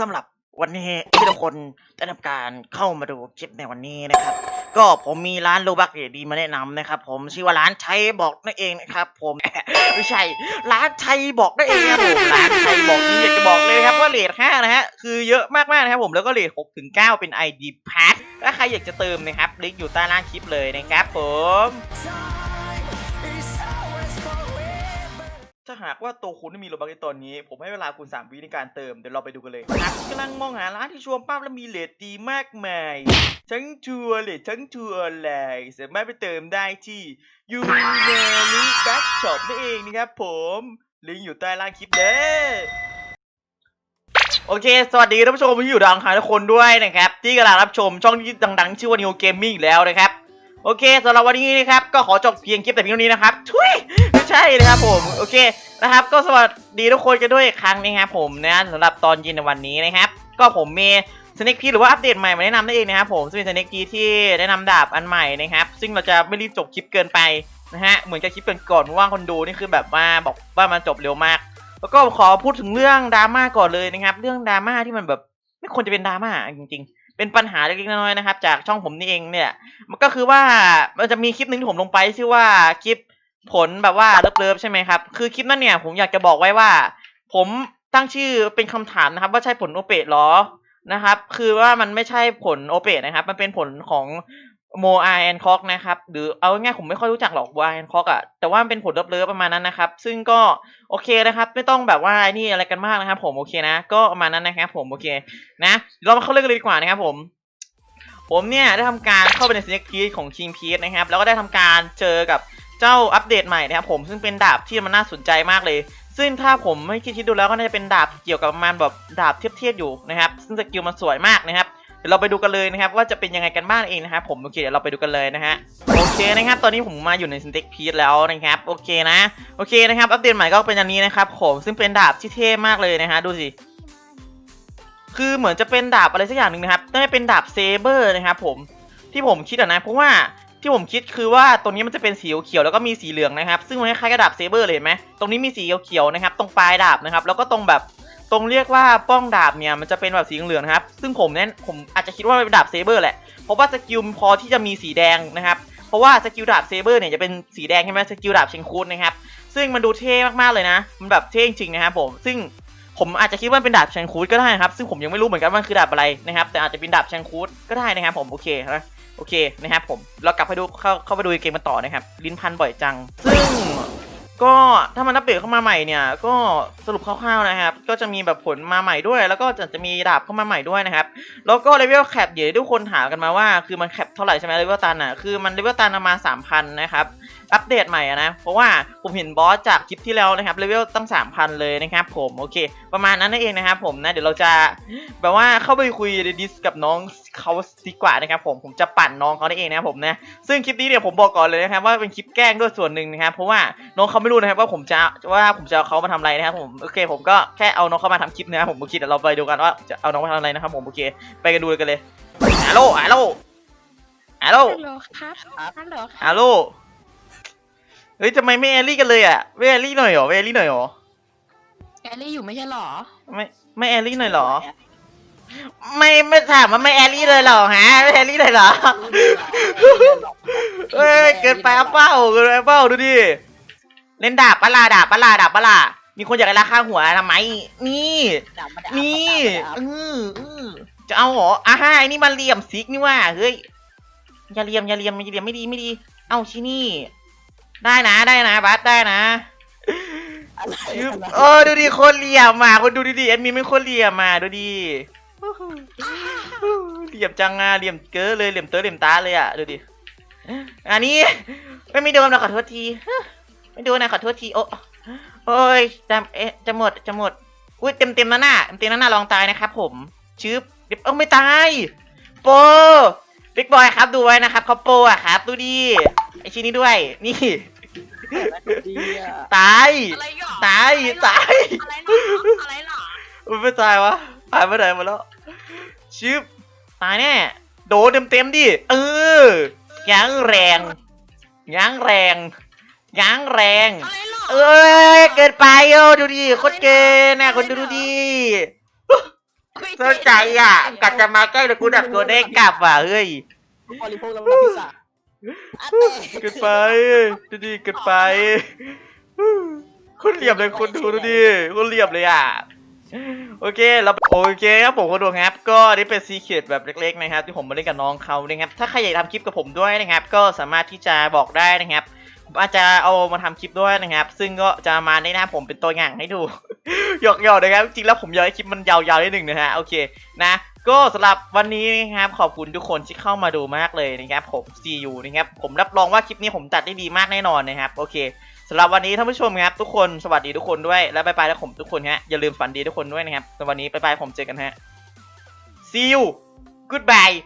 สำหรับวันนี้ที่ทุกคนได้ทำการเข้ามาดูคลิปในวันนี้นะครับ ก็ผมมีร้านโลบักดีมาแนะนำนะครับ ผมชื่อว่าร้านชัยบอกนั่นเองนะครับ ผมไม่ใช่ร้านชัยบอกนั่นเองครับผมร้านชัยบอกนี่อยากจะบอกเลยครับว่าเลทห้านะฮะคือเยอะมากๆนะครับผมแล้วก็เลทหกถึงเก้าเป็น ID Pass ถ้าใครอยากจะเติมนะครับลิงก์อยู่ใต้ล่างคลิปเลยนะครับผม หากว่าตัวคุณไม่มีโลบักในตอนนี้ ผมให้เวลาคุณ3วิในการเติม เดี๋ยวเราไปดูกันเลยหากกำลังมองหาร้านที่ชัวร์ป้าและมีเลทดีมากมายทั้งชัวร์เลททั้งชัวร์ออนไลน์สามารถไปเติมได้ที่ยูเนลิแบ็กช็อปนั่นเองนะครับผมลิงก์อยู่ใต้ล่างคลิปเด้อโอเค สวัสดีท่านผู้ชมที่อยู่ดังคาทุกคนด้วยนะครับ ที่กำลังรับชมช่องที่ดังๆ ชื่อว่า New Gaming อีกแล้วนะครับ โอเคสำหรับวันนี้นะครับ ก็ขอจบเพียงคลิปแต่เพียงเท่านี้นะครับทุย ใช่นะครับผม โอเคนะครับ ก็สวัสดีทุกคนกันด้วยอีกครั้งนะครับผมนะสำหรับตอนย็นในวันนี้นะครับ ก็ผมมีสเน็กพีหรือว่าอัปเดตใหม่มาแนะนำนั่นเองนะครับผมซึ่งเป็นสเน็กพีที่แนะนำดาบอันใหม่นะครับ ซึ่งเราจะไม่รีบจบคลิปเกินไปนะฮะเหมือนกับคลิปก่อนๆว่าคนดูนี่คือแบบว่าบอกว่ามันจบเร็วมาก แล้วก็ขอพูดถึงเรื่องดราม่าก่อนเลยนะครับ เรื่องดราม่าที่มันแบบไม่ควรจะเป็นดราม่าจริง ๆเป็นปัญหาเล็กๆน้อยๆนะครับ จากช่องผมนี่เองเนี่ย มันก็คือว่ามันจะมีคลิปหนึ่งที่ผมลงไปชื่อว่าคลิป ผลแบบว่าเลิฟๆใช่ไหมครับ คือคลิปนั้นเนี่ยผมอยากจะบอกไว้ว่า ผมตั้งชื่อเป็นคำถามนะครับ ว่าใช่ผลโอเปตหรอนะครับ คือว่ามันไม่ใช่ผลโอเปตนะครับ มันเป็นผลของโมอาแอนคอกนะครับ หรือเอาง่ายๆผมไม่ค่อยรู้จักหรอกโมอาแอนคอกอะแต่ว่ามันเป็นผลเลิฟๆประมาณนั้นนะครับ ซึ่งก็โอเคนะครับ ไม่ต้องแบบว่านี่อะไรกันมากนะครับ ผมโอเคนะ ก็ประมาณนั้นนะครับ ผมโอเคนะเรามาเข้าเรื่องกันเลยดีกว่านะครับ ผมผมเนี่ยได้ทำการเข้าไปใน Snake Peak ของ King Peak นะครับ แล้วก็ได้ทำการเจอกับ เจ้าอัปเดตใหม่นะครับผมซึ่งเป็นดาบที่มันน่าสนใจมากเลย ซึ่งถ้าผมไม่คิดคิดดูแล้วก็น่าจะเป็นดาบเกี่ยวกับประมาณแบบดาบเทียบๆอยู่นะครับ ซึ่งสกิลมันสวยมากนะครับเดี๋ยวเราไปดูกันเลยนะครับ ว่าจะเป็นยังไงกันบ้างเองนะครับผมโอเคเดี๋ยวเราไปดูกันเลยนะฮะโอเคนะครับตอนนี้ผมมาอยู่ใน Snake Peak แล้วนะครับโอเคนะโอเคนะครับอัปเดตใหม่ก็เป็นอันนี้นะครับผมซึ่งเป็นดาบที่เท่มากเลยนะฮะดูสิคือเหมือนจะเป็นดาบอะไรสักอย่างหนึ่งนะครับน่าจะเป็นดาบเซเบอร์นะครับผมที่ผมคิดอะนะเพราะว่า ที่ผมคิดคือว่าตรงนี้มันจะเป็นสีเขียวแล้วก็มีสีเหลืองนะครับ ซึ่งมันคล้ายกับดาบเซเบอร์เลยเห็นไหมตรงนี้มีสีเขียวนะครับ ตรงปลายดาบนะครับ แล้วก็ตรงแบบตรงเรียกว่าป้องดาบเนี่ยมันจะเป็นแบบสีเหลืองนะครับ ซึ่งผมเน้นผมอาจจะคิดว่าเป็นดาบเซเบอร์แหละ เพราะว่าสกิลพอที่จะมีสีแดงนะครับ เพราะว่าสกิลดาบเซเบอร์เนี่ยจะเป็นสีแดงใช่ไหมสกิลดาบเชงคูดนะครับ ซึ่งมันดูเท่มากๆเลยนะ มันแบบเท่จริงนะครับผม ซึ่งผมอาจจะคิดว่าเป็นดาบแชงคูดก็ได้นะครับ ซึ่งผมยังไม่รู้เหมือนกันว่ามันคือดาบอะไรนะครับ แต่อาจจะเป็นดาบแชงคูดก็ได้นะครับผม โอเคนะ โอเคนะครับผม เรากลับไปดูเข้าเข้าไปดูเกมกันต่อนะครับ ลิ้นพันบ่อยจัง ซึ่ง ก็ถ้ามันอัปเดตเข้ามาใหม่เนี่ย ก็สรุปคร่าวๆนะครับ ก็จะมีแบบผลมาใหม่ด้วย แล้วก็จะจะมีดาบเข้ามาใหม่ด้วยนะครับ แล้วก็เลเวลแคปเดี๋ยวทุกคนถามกันมาว่า คือมันแคปเท่าไหร่ใช่ไหมเลเวลตันอะคือมันเลเวลตันประมาณ3,000นนะครับอัปเดตใหม่นะเพราะว่าผมเห็นบอสจากคลิปที่แล้วนะครับเลเวลตั้ง3,000เลยนะครับผมโอเค ประมาณนั้นนั่นเองนะครับผมนะเดี๋ยวเราจะแบบว่าเข้าไปคุยดิสกับน้องเขาดีกว่านะครับผมผมจะปั่นน้องเขาได้เองนะครับผมนะซึ่งคลิปนี้เนี่ยผมบอกก่อนเลยนะครับว่าเป็นคลิปแกล้งด้วยส่วนหนึ่งนะครับเพราะว่าน้องเขาไม่รู้นะครับว่าผมจะว่าผมจะเอาเขามาทำอะไรนะครับผมโอเค ผมก็แค่เอาน้องเขามาทำคลิปนะครับผมโอเคเดี๋ยวเราไปดูกันว่าจะเอาน้องมาทำอะไรนะครับผมโอเค ไปกันดูกันเลยฮัลโหลฮัลโหลฮัลโหลฮัลโหลครับฮัลโหลครับฮัลโหลเฮ้ยทำไมไม่แอลลี่กันเลยอะไม่แอลลี่หน่อยเหรอไม่แอลลี่หน่อยเหรอแอลลี่อยู่ไม่ใช่หรอ ไม่ไม่แอลลี่หน่อยเหรอ ไม่ไม่ถามว่าไม่แอลลี่เลยเหรอฮะไม่แอลลี่เลยเหรอเฮ้ยเกินไปอะเป้าเกินไปเป้าดูดิ เล่นดาบปะลาดาบปะลาดาบปะลามีคนอยากได้ราคาหัวทำไม นี่นี่อืออือจะเอาเหรออะฮะไอ้นี่มันเหลี่ยมซิกนี่ว่า เฮ้ย อย่าเหลี่ยมอย่าเหลี่ยมอย่าเหลี่ยมไม่ดีไม่ดี เอาชินี่ ได้นะได้นะบัสได้นะเออดูดิคนเหลี่ยมมาคนดูดิดิแอดมินไม่คนเหลี่ยมมาดูดิเหลี่ยมจังอะเหลี่ยมเก้อเลยเหลี่ยมเตอเหลี่ยมตาเลยอะดูดิอันนี้ไม่ไม่โดนนะขอโทษที ไม่โดนนะขอโทษทีโอ้โอ้ยจะเอ๊ะจะหมดจะหมดอุ้ยเต็มเต็มแล้วน่ะเต็มเต็มแล้วน่ะลองตายนะครับผมชืบเดี๋ยวเอ้าไม่ตายโปบิ๊กบอยครับดูไว้นะครับเขาโปอะครับดูดิไอชิ้นนี้ด้วย นี่ ตาย อะไรหรอตาย ตาย อะไรหรออะไรหรอมันไม่ตายวะตายไปไหนหมดแล้วชิบตายแน่โดนเต็มเต็มๆดิ เออยั้งแรงยั้งแรง ยั้งแรง อะไรหรอเอ้ย เกินไปโอ้ดูดิโคตรเกินนะคนดูดูดิเสียใจอะกัดจะมาใกล้แต่กูดักตัวเด้งกลับว่ะเฮ้ยบริโภคแล้วมันพิซซ่าอันเต้เกินไปดูดิเกินไปคนเหลี่ยมเลยคนดูดูดิคนเหลี่ยมเลยอะโอเคแล้วโอเคครับผมคนดูครับ ก็นี่เป็นซีเคดแบบเล็กๆนะครับ ที่ผมมาเล่นกับน้องเขานะครับถ้าใครอยากทำคลิปกับผมด้วยนะครับ ก็สามารถที่จะบอกได้นะครับผม อาจจะเอามาทำคลิปด้วยนะครับ ซึ่งก็จะมาในหน้าผมเป็นตัวอย่างให้ดูหยอกๆนะครับ จริงๆแล้วผมอยากให้คลิปมันยาวๆนิดหนึ่งนะฮะ โอเคนะ ก็สำหรับวันนี้นะครับ ขอบคุณทุกคนที่เข้ามาดูมากเลยนะครับ ผม see you นะครับ ผมรับรองว่าคลิปนี้ผมตัดได้ดีมากแน่นอนนะครับ โอเคสำหรับวันนี้ท่านผู้ชมครับ ทุกคนสวัสดีทุกคนด้วย และบายบายแล้วผมทุกคนฮะ อย่าลืมฝันดีทุกคนด้วยนะครับสำหรับวันนี้บายบายผมเจอกันฮะ see you goodbye